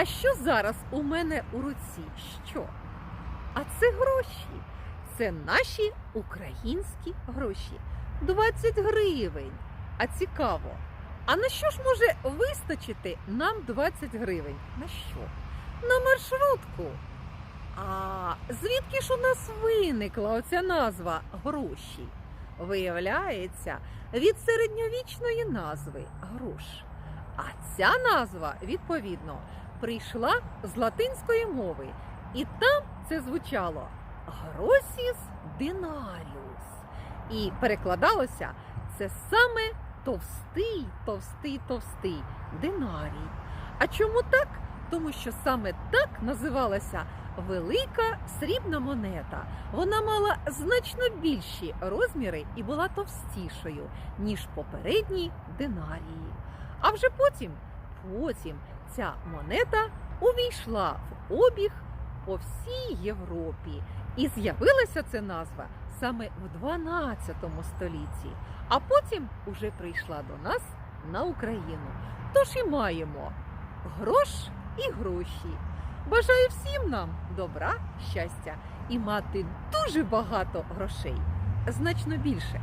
А що зараз у мене у руці? Що? А це гроші. Це наші українські гроші. 20 гривень. А цікаво. А на що ж може вистачити нам 20 гривень? На що? На маршрутку. А звідки ж у нас виникла оця назва гроші? Виявляється, від середньовічної назви грош. А ця назва, відповідно, прийшла з латинської мови, і там це звучало Гросіс динаріус. І перекладалося це саме товстий, товстий, товстий динарій. А чому так? Тому що саме так називалася велика срібна монета. Вона мала значно більші розміри і була товстішою, ніж попередні динарії. А вже потім, потім ця монета увійшла в обіг по всій Європі. І з'явилася ця назва саме в 12 столітті, а потім уже прийшла до нас на Україну. Тож і маємо грош і гроші. Бажаю всім нам добра, щастя і мати дуже багато грошей, значно більше.